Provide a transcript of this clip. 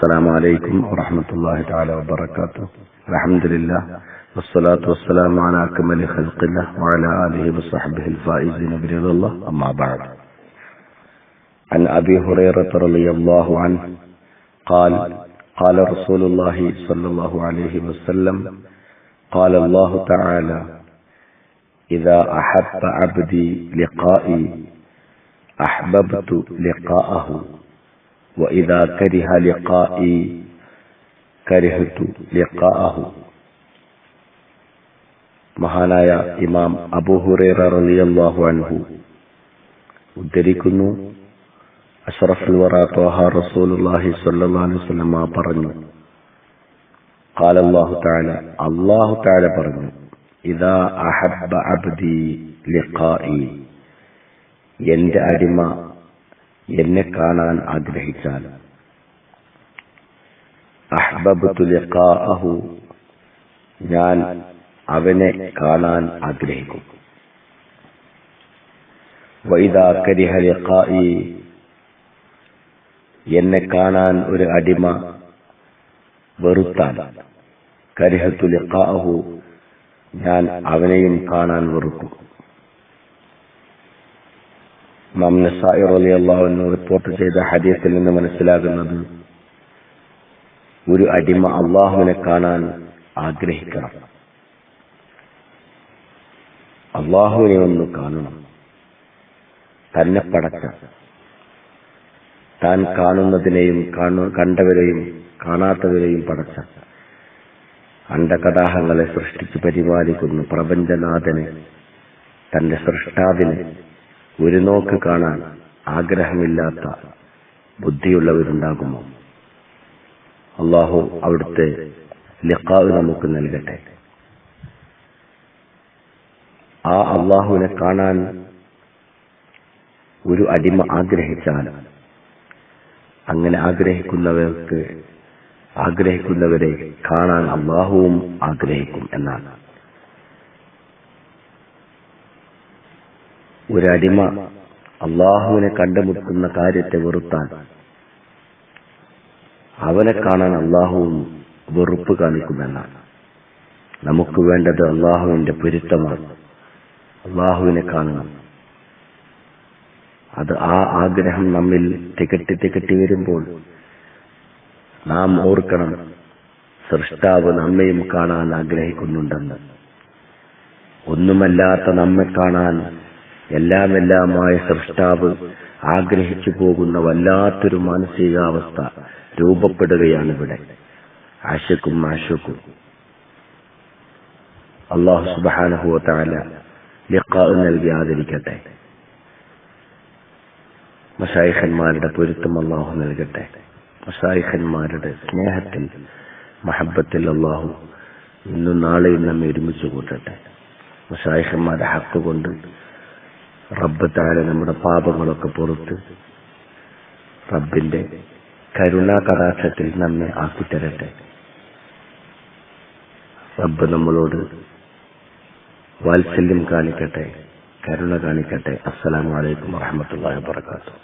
السلام عليكم ورحمة الله تعالى وبركاته. الحمد لله والصلاة والسلام على أكمل خلق الله وعلى آله وصحبه الفائزين برضا الله. أما بعد. عن أبي هريرة رضي الله عنه قال قال رسول الله صلى الله عليه وسلم قال الله تعالى إذا أحب عبدي لقائي أحببت لقاءه. وإذا كره لقائي كرهت لقاءه മഹാനായ ഇമാം അബൂഹുറേറ റളിയല്ലാഹു അൻഹു ഉദ്ധരിക്കുന്നു അഷ്റഫുൽ വറ ത്വഹ റസൂലുള്ളാഹി സ്വല്ലല്ലാഹു അലൈഹി വസല്ലം പറഞ്ഞു قال الله تعالى الله تعالى പറഞ്ഞു ഇദാ അഹബ്ബ അബ്ദി ലിഖാഇ എന്റെ അടിമ എന്നെ കാണാൻ ആഗ്രഹിച്ചാൽ. അഹ്ബബ്തു ലിഖാഅഹു. ഞാൻ അവനെ കാണാൻ ആഗ്രഹിക്കും. വൈദാ എന്നെ കാണാൻ ഒരു അടിമ വെറുത്താൽ. കരിഹത്തു ലിഖാഅഹു. ഞാൻ അവനെയും കാണാൻ വെറുക്കും. ഇമാം നസായി അൻഹു റിപ്പോർട്ട് ചെയ്ത ഹദീസിൽ നിന്ന് മനസ്സിലാകുന്നത് ഒരു അടിമ അള്ളാഹുവിനെ കാണാൻ ആഗ്രഹിക്കണം. അള്ളാഹുവിനെ ഒന്ന് കാണണം. തന്നെ പടച്ച താൻ കാണുന്നതിനെയും കണ്ടവരെയും കാണാത്തവരെയും പടച്ച അണ്ടകടാഹങ്ങളെ സൃഷ്ടിച്ച് പരിപാലിക്കുന്നു. പ്രപഞ്ചനാഥനെ തന്റെ സൃഷ്ടാവിനെ ഒരു നോക്ക് കാണാൻ ആഗ്രഹമില്ലാത്ത ബുദ്ധിയുള്ളവരുണ്ടാകുമോ? അള്ളാഹു അവിടുത്തെ ലക്കാവ് നമുക്ക് നൽകട്ടെ. ആ അള്ളാഹുവിനെ കാണാൻ ഒരു അടിമ ആഗ്രഹിച്ചാൽ അങ്ങനെ ആഗ്രഹിക്കുന്നവർക്ക് ആഗ്രഹിക്കുന്നവരെ കാണാൻ അള്ളാഹുവും ആഗ്രഹിക്കും എന്നാണ്. ഒരടിമ. അള്ളാഹുവിനെ കണ്ടുമുട്ടുന്ന കാര്യത്തെ വെറുത്താൻ. അവനെ കാണാൻ അള്ളാഹുവും വെറുപ്പ് കാണിക്കുമെന്നാണ്. നമുക്ക് വേണ്ടത് അള്ളാഹുവിന്റെ പൊരുത്തമാണ്. അള്ളാഹുവിനെ കാണണം. അത് ആ ആഗ്രഹം നമ്മിൽ തികട്ടി തികട്ടി വരുമ്പോൾ നാം ഓർക്കണം സൃഷ്ടാവ് നമ്മയും കാണാൻ ആഗ്രഹിക്കുന്നുണ്ടെന്ന്. ഒന്നുമല്ലാത്ത നമ്മെ കാണാൻ എല്ലാമെല്ലാമായ സൃഷ്ടാവ് ആഗ്രഹിച്ചു പോകുന്ന വല്ലാത്തൊരു മാനസികാവസ്ഥ രൂപപ്പെടുകയാണ് ഇവിടെ ആശക്കും ആശക്കും അള്ളാഹു സുബാനുഭവത്താല ലിഖാവ് നൽകി ആദരിക്കട്ടെ. മഷായിഖന്മാരുടെ പൊരുത്തം അള്ളാഹു നൽകട്ടെ. മസായിഖന്മാരുടെ സ്നേഹത്തിൽ മഹബത്തിൽ അള്ളാഹു ഇന്നും നാളെയും നമ്മെ ഒരുമിച്ച് കൂട്ടട്ടെ. മസായിഖന്മാരുടെ ഹക്ക് കൊണ്ട് റബ്ബ് താഴെ നമ്മുടെ പാപങ്ങളൊക്കെ പുറത്ത് റബ്ബിന്റെ കരുണാ കടാക്ഷത്തിൽ നമ്മെ ആക്കിത്തരട്ടെ. റബ്ബ് നമ്മളോട് വാത്സല്യം കാണിക്കട്ടെ കരുണ കാണിക്കട്ടെ. അസ്സലാമു അലൈക്കും വറഹമത്തല്ലാഹി വാബർക്കാത്തു